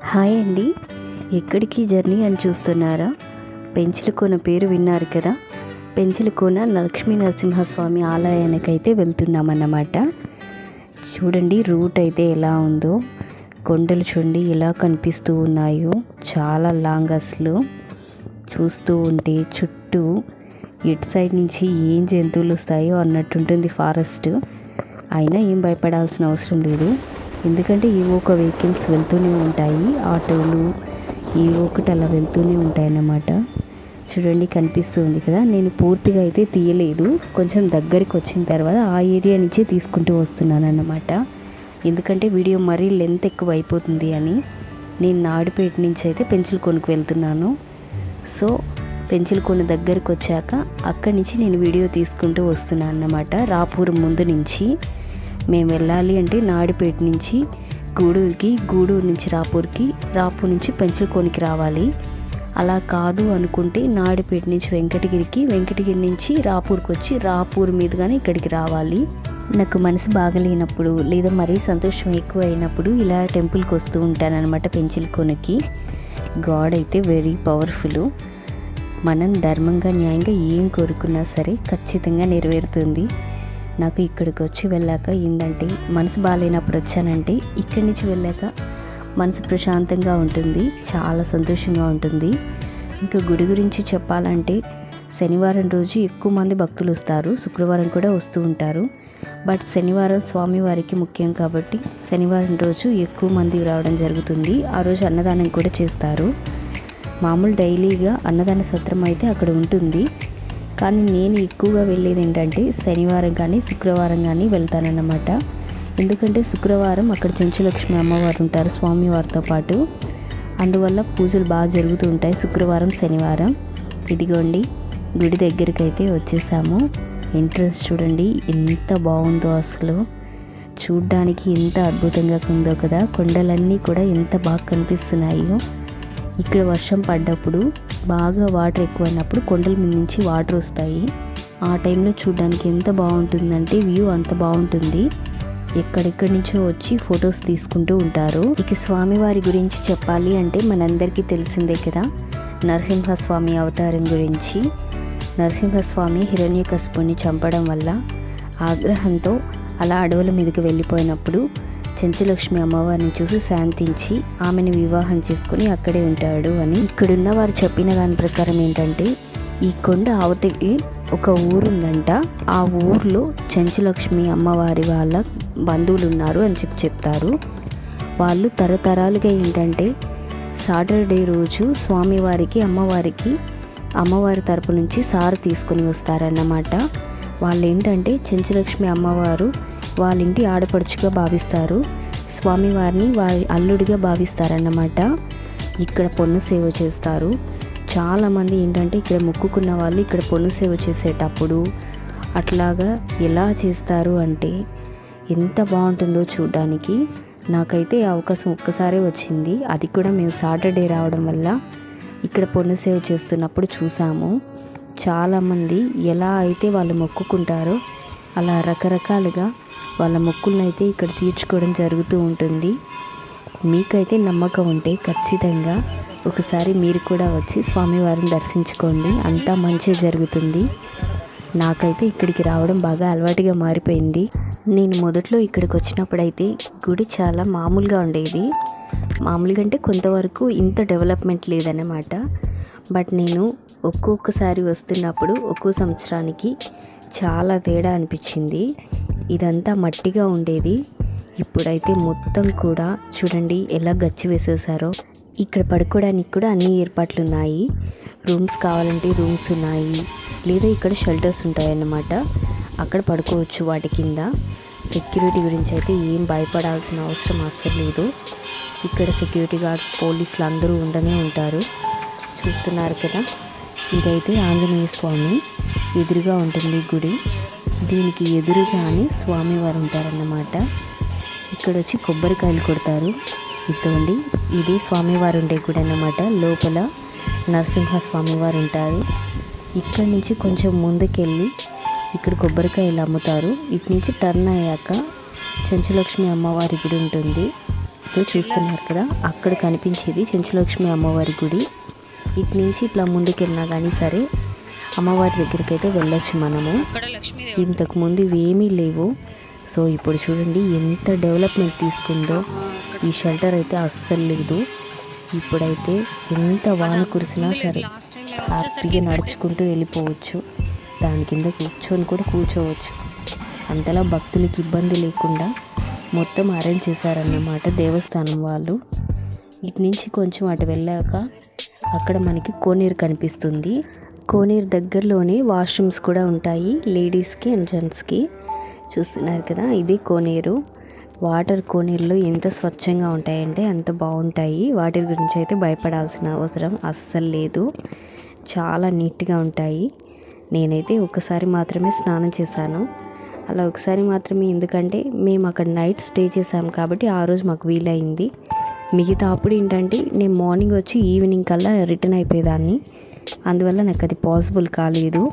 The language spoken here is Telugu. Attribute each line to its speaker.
Speaker 1: హాయ్ అండి. ఎక్కడికి జర్నీ అని చూస్తున్నారా? పెంచుల కోన పేరు విన్నారు కదా. పెంచుల కోన లక్ష్మీ నరసింహస్వామి ఆలయానికైతే వెళ్తున్నామన్నమాట. చూడండి రూట్ అయితే ఎలా ఉందో. కొండలు చూడండి ఎలా కనిపిస్తూ ఉన్నాయో. చాలా లాంగ్ అసలు. చూస్తూ ఉంటే చుట్టూ ఇటు సైడ్ నుంచి ఏం జంతువులు వస్తాయో అన్నట్టుంటుంది ఫారెస్ట్. అయినా ఏం భయపడాల్సిన అవసరం లేదు. ఎందుకంటే ఏ ఒక వెహికల్స్ వెళ్తూనే ఉంటాయి ఆటోలు ఏ ఒకటి అలా వెళ్తూనే ఉంటాయి అన్నమాట చూడండి కనిపిస్తుంది కదా? నేను పూర్తిగా అయితే తీయలేదు. కొంచెం దగ్గరికి వచ్చిన తర్వాత ఆ ఏరియా నుంచే తీసుకుంటూ వస్తున్నాను అన్నమాట ఎందుకంటే వీడియో మరీ లెంత్ ఎక్కువ అయిపోతుంది అని నేను నాడుపేట నుంచి అయితే పెన్సిల్ కొనుక్కు వెళ్తున్నాను. సో పెన్సిల్ కొన్ని దగ్గరికి వచ్చాక అక్కడి నుంచి నేను వీడియో తీసుకుంటూ వస్తున్నాను అన్నమాట రాపూర్ ముందు నుంచి. మేము వెళ్ళాలి అంటే నాడిపేట నుంచి గూడూరుకి గూడూరు నుంచి రాపూర్కి రాపూర్ నుంచి పెంచులకోనికి రావాలి. అలా కాదు అనుకుంటే నాడిపేట నుంచి వెంకటగిరికి వెంకటగిరి నుంచి రాపూర్కి వచ్చి రాపూర్ మీదుగానే ఇక్కడికి రావాలి. నాకు మనసు బాగలేనప్పుడు లేదా మరీ సంతోషం ఎక్కువ అయినప్పుడు ఇలా టెంపుల్కి వస్తూ ఉంటానన్నమాట పెంచులకోనకి. గాడ్ అయితే వెరీ పవర్ఫుల్. మనం ధర్మంగా న్యాయంగా ఏం కోరుకున్నా సరే ఖచ్చితంగా నెరవేరుతుంది. నాకు ఇక్కడికి వచ్చి వెళ్ళాక ఏంటంటే మనసు బాగాలేనప్పుడు వచ్చానంటే ఇక్కడి నుంచి వెళ్ళాక మనసు ప్రశాంతంగా ఉంటుంది చాలా సంతోషంగా ఉంటుంది. ఇంకా గుడి గురించి చెప్పాలంటే శనివారం రోజు ఎక్కువ మంది భక్తులు వస్తారు శుక్రవారం కూడా వస్తూ ఉంటారు. బట్ శనివారం స్వామివారికి ముఖ్యం కాబట్టి శనివారం రోజు ఎక్కువ మంది రావడం జరుగుతుంది. ఆ రోజు అన్నదానం కూడా చేస్తారు. మామూలు డైలీగా అన్నదాన సత్రం అయితే అక్కడ ఉంటుంది. కానీ నేను ఎక్కువగా వెళ్ళేది ఏంటంటే శనివారం కానీ శుక్రవారం కానీ వెళ్తానన్నమాట. ఎందుకంటే శుక్రవారం అక్కడ చెంచులక్ష్మి అమ్మవారు ఉంటారు స్వామివారితో పాటు. అందువల్ల పూజలు బాగా జరుగుతూ ఉంటాయి శుక్రవారం శనివారం. ఇదిగోండి గుడి దగ్గరికి అయితే వచ్చేసాము. ఎంట్రన్స్ చూడండి ఎంత బాగుందో అసలు. చూడ్డానికి ఎంత అద్భుతంగా ఉందో కదా కొండలన్నీ కూడా ఎంత బాగా కనిపిస్తున్నాయో. ఇక్కడ వర్షం పడ్డప్పుడు బాగా వాటర్ ఎక్కువైనప్పుడు కొండల మీద నుంచి వాటర్ వస్తాయి. ఆ టైంలో చూడడానికి ఎంత బాగుంటుందంటే వ్యూ అంత బాగుంటుంది. ఎక్కడెక్కడి నుంచో వచ్చి ఫొటోస్ తీసుకుంటూ ఉంటారు. ఇక స్వామివారి గురించి చెప్పాలి అంటే మనందరికీ తెలిసిందే కదా నరసింహస్వామి అవతారం గురించి. నరసింహస్వామి హిరణ్యకశిపుని చంపడం వల్ల ఆగ్రహంతో అలా అడవుల మీదకి వెళ్ళిపోయినప్పుడు చెంచులక్ష్మి అమ్మవారిని చూసి శాంతించి ఆమెను వివాహం చేసుకుని అక్కడే ఉంటాడు అని ఇక్కడున్న వారు చెప్పిన దాని ప్రకారం ఏంటంటే ఈ కొండ అవతలి ఒక ఊరుందంట. ఆ ఊర్లో చెంచులక్ష్మి అమ్మవారి వాళ్ళ బంధువులు ఉన్నారు అని చెప్పి చెప్తారు. వాళ్ళు తరతరాలుగా ఏంటంటే సాటర్డే రోజు స్వామివారికి అమ్మవారికి అమ్మవారి తరపు నుంచి సారు తీసుకొని వస్తారన్నమాట. వాళ్ళు ఏంటంటే చెంచులక్ష్మి అమ్మవారు వాళ్ళ ఇంటి ఆడపడుచుగా భావిస్తారు. స్వామివారిని వారి అల్లుడిగా భావిస్తారన్నమాట. ఇక్కడ పొన్ను సేవ చేస్తారు. చాలామంది ఏంటంటే ఇక్కడ మొక్కుకున్న వాళ్ళు ఇక్కడ పొన్ను సేవ చేసేటప్పుడు అట్లాగా ఎలా చేస్తారు అంటే ఎంత బాగుంటుందో చూడడానికి నాకైతే అవకాశం ఒక్కసారే వచ్చింది. అది కూడా మేము సాటర్డే రావడం వల్ల ఇక్కడ పొన్ను సేవ చేస్తున్నప్పుడు చూసాము. చాలామంది ఎలా అయితే వాళ్ళు మొక్కుకుంటారో అలా రకరకాలుగా వాళ్ళ మొక్కులను అయితే ఇక్కడ తీర్చుకోవడం జరుగుతూ ఉంటుంది. మీకైతే నమ్మకం ఉంటే ఖచ్చితంగా ఒకసారి మీరు కూడా వచ్చి స్వామివారిని దర్శించుకోండి. అంతా మంచి జరుగుతుంది. నాకైతే ఇక్కడికి రావడం బాగా అలవాటుగా మారిపోయింది. నేను మొదట్లో ఇక్కడికి వచ్చినప్పుడైతే గుడి చాలా మామూలుగా ఉండేది. మామూలుగా అంటే కొంతవరకు ఇంత డెవలప్మెంట్ లేదన్నమాట. బట్ నేను ఒక్కొక్కసారి వస్తున్నప్పుడు ఒక్కో సంవత్సరానికి చాలా తేడా అనిపించింది. ఇదంతా మట్టిగా ఉండేది. ఇప్పుడైతే మొత్తం కూడా చూడండి ఎలా గచ్చి వేసేసారో. ఇక్కడ పడుకోవడానికి కూడా అన్ని ఏర్పాట్లు ఉన్నాయి రూమ్స్ కావాలంటే రూమ్స్ ఉన్నాయి. లేదా ఇక్కడ షెల్టర్స్ ఉంటాయన్నమాట. అక్కడ పడుకోవచ్చు వాటి కింద. సెక్యూరిటీ గురించి అయితే ఏం భయపడాల్సిన అవసరం అస్సలు లేదు. ఇక్కడ సెక్యూరిటీ గార్డ్స్ పోలీసులు అందరూ ఉండనే ఉంటారు. చూస్తున్నారు కదా? ఇదైతే ఆంజనేయ స్వామి. ఎదురుగా ఉంటుంది గుడి. దీనికి ఎదురుగానే స్వామివారు ఉంటారన్నమాట. ఇక్కడ వచ్చి కొబ్బరికాయలు కొడతారు. ఇదండి ఇది స్వామివారు ఉండే గుడి అన్నమాట లోపల నరసింహ స్వామివారు ఉంటారు. ఇక్కడ నుంచి కొంచెం ముందుకెళ్ళి ఇక్కడ కొబ్బరికాయలు అమ్ముతారు. ఇటు నుంచి టర్న్ అయ్యాక చెంచులక్ష్మి అమ్మవారి గుడి ఉంటుంది. ఇదో చూస్తున్నారు కదా అక్కడ కనిపించేది చెంచులక్ష్మి అమ్మవారి గుడి. ఇటు నుంచి ఇట్లా ముందుకెళ్ళినా కానీ సరే అమ్మవారి దగ్గరికి అయితే వెళ్ళొచ్చు మనము.
Speaker 2: అక్కడ లక్ష్మీదేవి
Speaker 1: ఇంతకు ముందు ఇవేమీ లేవు. సో ఇప్పుడు చూడండి ఎంత డెవలప్మెంట్ తీసుకుందో. ఈ షెల్టర్ అయితే అస్సలు లేదు. ఇప్పుడైతే ఎంత వాన కురిసినా సరే హ్యాపీగా నడుచుకుంటూ వెళ్ళిపోవచ్చు. దాని కింద కూర్చొని కూడా కూర్చోవచ్చు. అంతలా భక్తులకి ఇబ్బంది లేకుండా మొత్తం అరేంజ్ చేశారన్నమాట దేవస్థానం వాళ్ళు. ఇటు నుంచి కొంచెం అటు వెళ్ళాక అక్కడ మనకి కోనేరు కనిపిస్తుంది. కోనేరు దగ్గరలోనే వాష్రూమ్స్ కూడా ఉంటాయి లేడీస్కి అండ్ జెంట్స్కి. చూస్తున్నారు కదా ఇది కోనేరు. వాటర్ కోనేరులో ఎంత స్వచ్ఛంగా ఉంటాయంటే అంత బాగుంటాయి. వాటి గురించి అయితే భయపడాల్సిన అవసరం అస్సలు లేదు. చాలా నీట్గా ఉంటాయి. నేనైతే ఒకసారి మాత్రమే స్నానం చేశాను. అలా ఒకసారి మాత్రమే ఎందుకంటే మేము అక్కడ నైట్ స్టే చేసాం కాబట్టి ఆ రోజు మాకు వీలైంది. మిగతా అప్పుడు ఏంటంటే నేను మార్నింగ్ వచ్చి ఈవినింగ్ కల్లా రిటర్న్ అయిపోయేదాన్ని. అందువల్ల నాకు అది పాసిబుల్ కాలేదు.